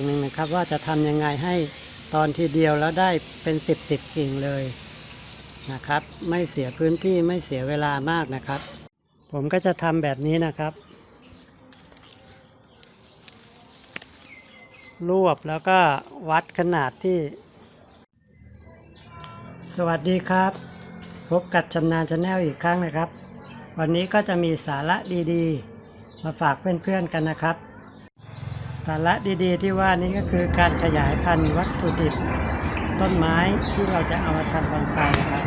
อย่างหนึ่งนะครับ ว่าจะทำยังไงให้ตอนทีเดียวแล้วได้เป็นสิบสิบกิ่งเลยนะครับ ไม่เสียพื้นที่ไม่เสียเวลามากนะครับ ผมก็จะทำแบบนี้นะครับ รวบแล้วก็วัดขนาดที่ สวัสดีครับ พบกับชำนาญชาแนลอีกครั้งนะครับ วันนี้ก็จะมีสาระดีๆ มาฝากเพื่อนๆกันนะครับาระดีๆที่ว่านี้ก็คือการขยายพันธุ์วัตถุดิบต้นไม้ที่เราจะเอามาทำบอนไซนะครับ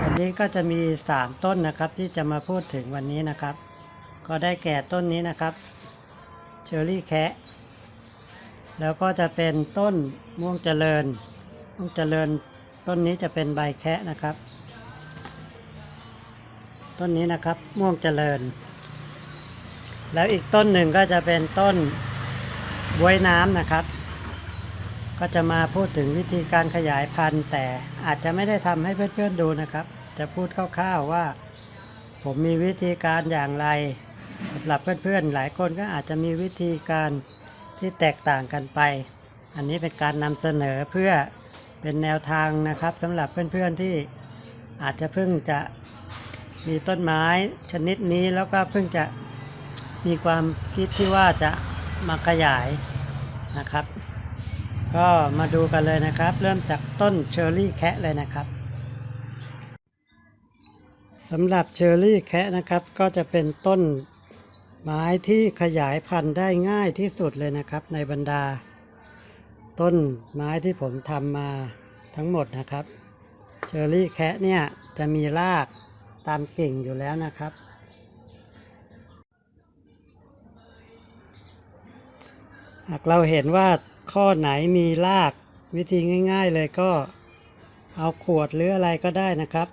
วันนี้ก็จะมี 3 ต้นนะครับที่จะมาพูดถึงวันนี้นะครับ ก็ได้แก่ต้นนี้นะครับเชอร์รี่แคะแล้วก็จะเป็นต้นม่วงเจริญ ม่วงเจริญต้นนี้จะเป็นใบแคะนะครับ ต้นนี้นะครับม่วงเจริญ แล้วอีกต้นหนึ่งก็จะเป็นต้นบวยน้ำนะครับ ก็จะมาพูดถึงวิธีการขยายพันธุ์ แต่อาจจะไม่ได้ทำให้เพื่อนๆดูนะครับ จะพูดคร่าวๆว่า ผมมีวิธีการอย่างไรสำหรับเพื่อนๆหลายคนก็อาจจะมีวิธีการที่แตกต่างกันไป อันนี้เป็นการนำเสนอเพื่อเป็นแนวทางนะครับสำหรับเพื่อนๆที่อาจจะเพิ่งจะมีต้นไม้ชนิดนี้แล้วก็เพิ่งจะ มีความคิดที่ว่าจะมาขยายนะครับ ก็มาดูกันเลยนะครับ เริ่มจากต้นเชอร์รี่แคะเลยนะครับสำหรับเชอร์รี่แคะนะครับก็จะเป็นต้นไม้ที่ขยายพันธุ์ได้ง่ายที่สุดเลยนะครับ ในบรรดา ต้นไม้ที่ผมทำมาทั้งหมดนะครับเชอร์รี่แคะเนี่ยจะมีรากตามกิ่งอยู่แล้วนะครับ หากเราเห็นว่าข้อไหนมีรากวิธีง่าย ๆ เลยก็เอาขวดหรืออะไรก็ได้นะครับ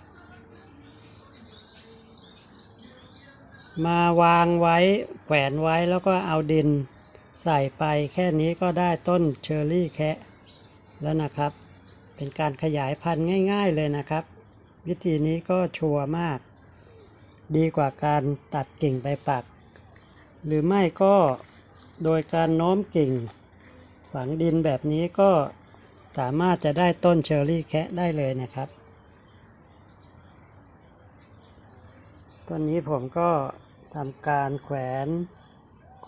มาวางไว้แขวนไว้แล้วก็เอาดินใส่ไปแค่นี้ก็ได้ต้นเชอร์รี่แคะแล้วนะครับ เป็นการขยายพันธุ์ง่าย ๆเลยนะครับ วิธีนี้ก็ชัวร์มาก ดีกว่าการตัดกิ่งไปปัก หรือไม่ก็ โดยการโน้มกิ่ง ฝังดินแบบนี้ก็สามารถจะได้ต้นเชอร์รี่แคะได้เลยนะครับ ต้นนี้ผมก็ทำการแขวน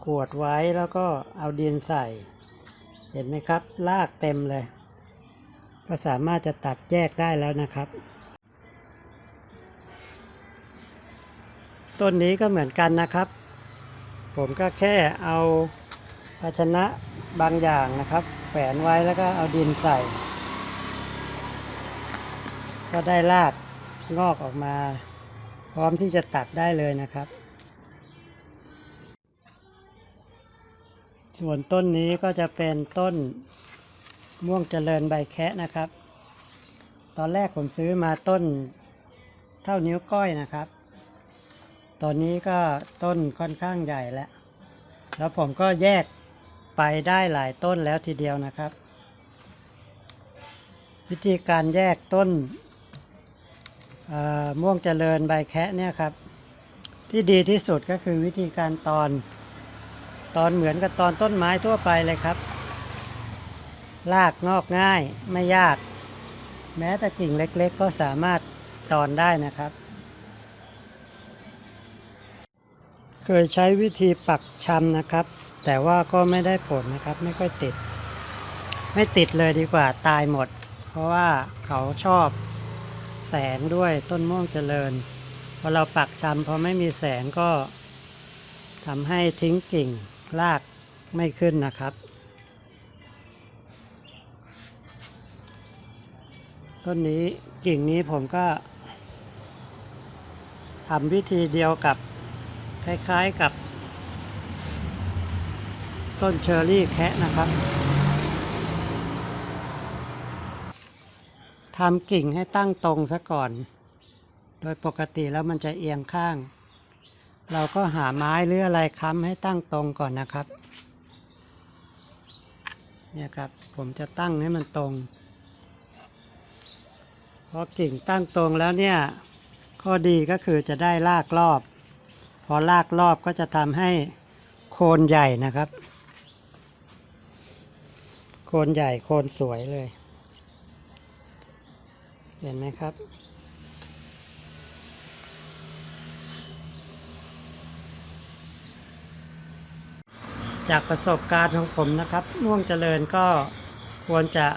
ขวดไว้แล้วก็เอาดินใส่ เห็นไหมครับรากเต็มเลย ก็สามารถจะตัดแยกได้แล้วนะครับ ต้นนี้ก็เหมือนกันนะครับ ผมก็แค่เอาภาชนะบางอย่างนะครับ แฝนไว้แล้วก็เอาดินใส่ ก็ได้รากงอกออกมา พร้อมที่จะตัดได้เลยนะครับ ส่วนต้นนี้ก็จะเป็นต้นม่วงเจริญใบแคะนะครับ ตอนแรกผมซื้อมาต้นเท่านิ้วก้อยนะครับ ตอนนี้ก็ต้นค่อนข้างใหญ่แล้ว แล้วผมก็แยกไปได้หลายต้นแล้วทีเดียวนะครับ วิธีการแยกต้นม่วงเจริญใบแคะเนี่ยครับ ที่ดีที่สุดก็คือวิธีการตอน ตอนเหมือนกับตอนต้นไม้ทั่วไปเลยครับรากงอกง่ายไม่ยาก แม้แต่กิ่งเล็กๆ ก็สามารถตอนได้นะครับ เคยใช้วิธีปักชำนะครับ แต่ว่าก็ไม่ได้ผลนะครับไม่ค่อยติด ไม่ติดเลยดีกว่าตายหมด เพราะว่าเขาชอบแสงด้วยต้นม่วงเจริญพอเราปักชำพอไม่มีแสงก็ทำให้ทิ้งกิ่งรากไม่ขึ้นนะครับ ต้นนี้กิ่งนี้ผมก็ทำวิธีเดียวกับ คล้ายๆกับ ต้นเชอร์รี่แคะนะครับทำกิ่งให้ตั้งตรงซะก่อน โดยปกติแล้วมันจะเอียงข้าง เราก็หาไม้หรืออะไรค้ำให้ตั้งตรงก่อนนะครับ เนี่ยครับ ผมจะตั้งให้มันตรง พอกิ่งตั้งตรงแล้วเนี่ย ข้อดีก็คือจะได้รากรอบ พอลากรอบก็จะทำให้โคนใหญ่นะครับ โคนใหญ่โคนสวยเลย เห็นไหมครับ จากประสบการณ์ของผมนะครับม่วงเจริญก็ควรจะ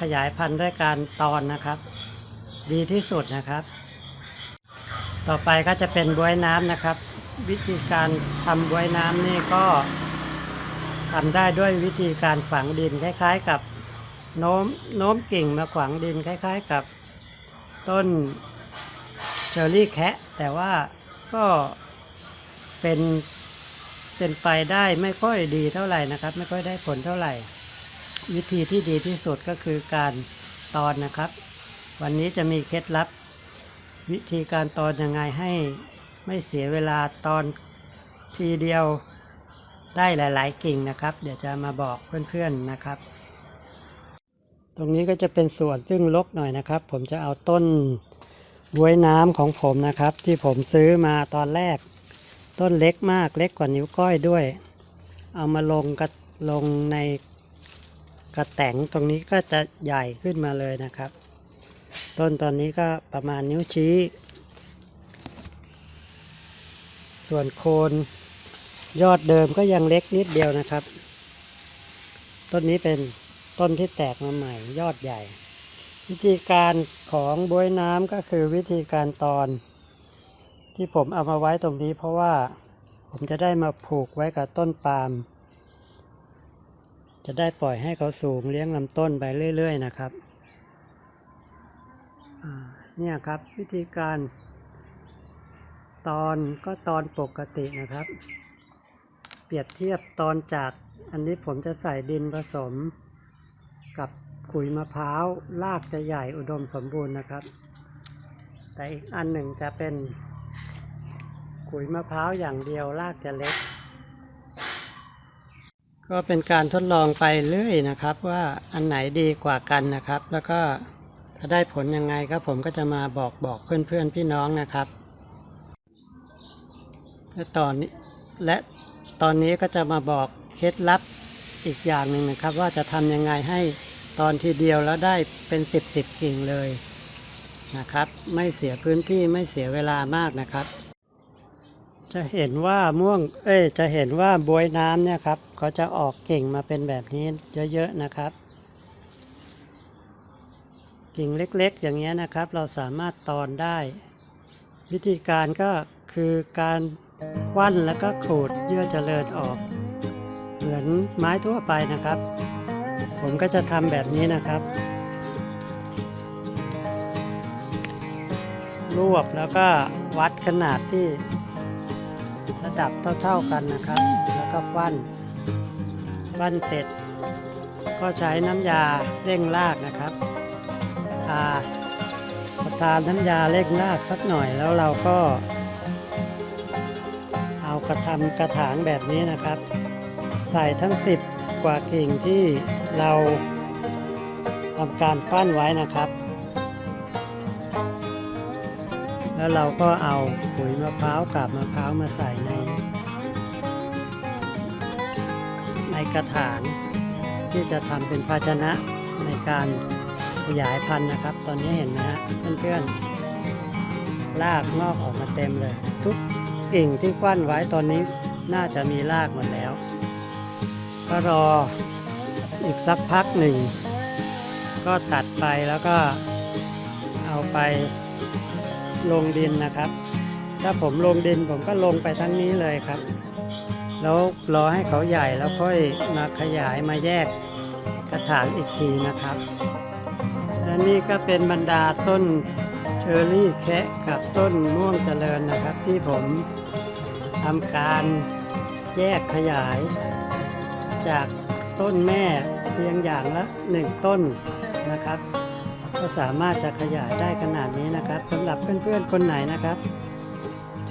ขยายพันธุ์ด้วยการตอนนะครับ ดีที่สุดนะครับ ต่อไปก็จะเป็นบวยน้ำนะครับ วิธีการทำบวยน้ำนี่ก็ทำได้ด้วยวิธีการฝังดินคล้าย ๆ กับโน้มโน้มกิ่งมาขวางดินคล้าย ๆ กับต้นเชอร์รี่แคะแต่ว่าก็เป็นเป็นไปได้ไม่ค่อยดีเท่าไหร่นะครับ ไม่ค่อยได้ผลเท่าไหร่ วิธีที่ดีที่สุดก็คือการตอนนะครับ วันนี้จะมีเคล็ดลับ วิธีการตอนยังไงให้ ไม่เสียเวลาตอนทีเดียวได้หลาย ๆ กิ่งนะครับ เดี๋ยวจะมาบอกเพื่อน ๆ นะครับ ตรงนี้ก็จะเป็นส่วนซึ่งลกหน่อยนะครับ ผมจะเอาต้นบวยน้ำของผมนะครับ ที่ผมซื้อมาตอนแรก ต้นเล็กมากเล็กกว่านิ้วก้อยด้วย เอามาลงกระลงในกระแตงตรงนี้ก็จะใหญ่ขึ้นมาเลยนะครับ ต้นตอนนี้ก็ประมาณนิ้วชี้ ส่วนโคนยอดเดิมก็ยังเล็กนิดเดียวนะครับ ต้นนี้เป็นต้นที่แตกมาใหม่ยอดใหญ่ วิธีการของบวยน้ำก็คือวิธีการตอน ที่ผมเอามาไว้ตรงนี้เพราะว่าผมจะได้มาผูกไว้กับต้นปาล์มจะได้ปล่อยให้เขาสูงเลี้ยงลำต้นไปเรื่อย ๆ นะครับเนี่ยครับวิธีการ ตอนก็ตอนปกตินะครับ เปรียบเทียบตอนจากอันนี้ผมจะใส่ดินผสม กับขุยมะพร้าวรากจะใหญ่อุดมสมบูรณ์นะครับ แต่อีกอันหนึ่งจะเป็นขุยมะพร้าวอย่างเดียวรากจะเล็ก ก็เป็นการทดลองไปเรื่อยนะครับ ว่าอันไหนดีกว่ากันนะครับ แล้วก็ถ้าได้ผลยังไงครับผมก็จะมาบอกบอกเพื่อนๆพี่น้องนะครับ และตอนนี้และตอนนี้ก็จะมาบอกเคล็ดลับอีกอย่างหนึ่งนะครับ ว่าจะทำยังไงให้ตอนทีเดียวแล้วได้เป็นสิบสิบกิ่งเลยนะครับ ไม่เสียพื้นที่ไม่เสียเวลามากนะครับ จะเห็นว่าม่วงเอ้ยจะเห็นว่าบวยน้ำเนี่ยครับเขาจะออกกิ่งมาเป็นแบบนี้เยอะๆนะครับ กิ่งเล็กๆ อย่างเงี้ยนะครับ เราสามารถตอนได้ วิธีการก็คือการ วั้นแล้วก็ขูดเยื่อเจริญออก เหมือนไม้ทั่วไปนะครับ ผมก็จะทำแบบนี้นะครับ รวบแล้วก็วัดขนาดที่ระดับเท่า ๆกันนะครับ แล้วก็ปั้นปั้นเสร็จ ก็ใช้น้ำยาเร่งรากนะครับทาทาน้ำยาเร่งรากสักหน่อยแล้วเราก็ เอากระทำกระถางแบบนี้นะครับ ใส่ทั้ง 10 กว่ากิ่งที่เราทำการฟั่นไว้นะครับ แล้วเราก็เอาปุ๋ยมะพร้าวกับมะพร้าวมาใส่ใน ในกระถางที่จะทำเป็นภาชนะในการขยายพันธุ์นะครับ ตอนนี้เห็นไหมฮะเพื่อนๆรากงอกออกมาเต็มเลยทุก กิ่งที่กวั้นไว้ตอนนี้น่าจะมีรากหมดแล้ว ก็รออีกสักพักหนึ่ง ก็ตัดไปแล้วก็เอาไปลงดินนะครับ ถ้าผมลงดินผมก็ลงไปทั้งนี้เลยครับ แล้วรอให้เขาใหญ่แล้วค่อยมาขยายมาแยกกระถางอีกทีนะครับ และนี่ก็เป็นบรรดาต้นเชอร์รี่แคะกับต้นม่วงเจริญนะครับ ที่ผม ทำการแยกขยาย จากต้นแม่เพียงอย่างละหนึ่งต้นนะครับ ก็สามารถจะขยายได้ขนาดนี้นะครับสำหรับเพื่อนๆคนไหนนะครับ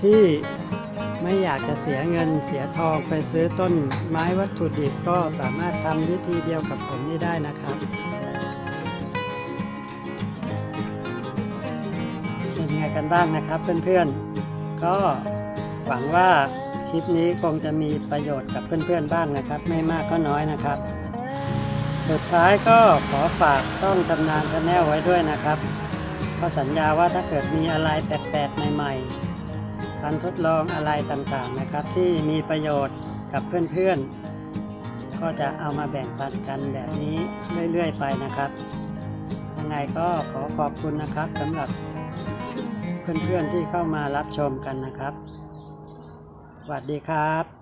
ที่ไม่อยากจะเสียเงินเสียทองไปซื้อต้นไม้วัตถุดิบก็สามารถทำวิธีเดียวกับผมนี้ได้นะครับเป็นไงกันบ้างนะครับเพื่อนๆก็ หวังว่าคลิปนี้คงจะมีประโยชน์กับเพื่อนๆบ้างนะครับ ไม่มากก็น้อยนะครับ สุดท้ายก็ขอฝากช่องชำนาญชาแนลไว้ด้วยนะครับก็สัญญาว่าถ้าเกิดมีอะไรแปลกๆใหม่ๆการทดลองอะไรต่างๆนะครับ ที่มีประโยชน์กับเพื่อนๆ ก็จะเอามาแบ่งปันกันแบบนี้เรื่อยๆไปนะครับยังไงก็ขอขอบคุณนะครับสำหรับเพื่อนๆที่เข้ามารับชมกันนะครับ วัสดีครับ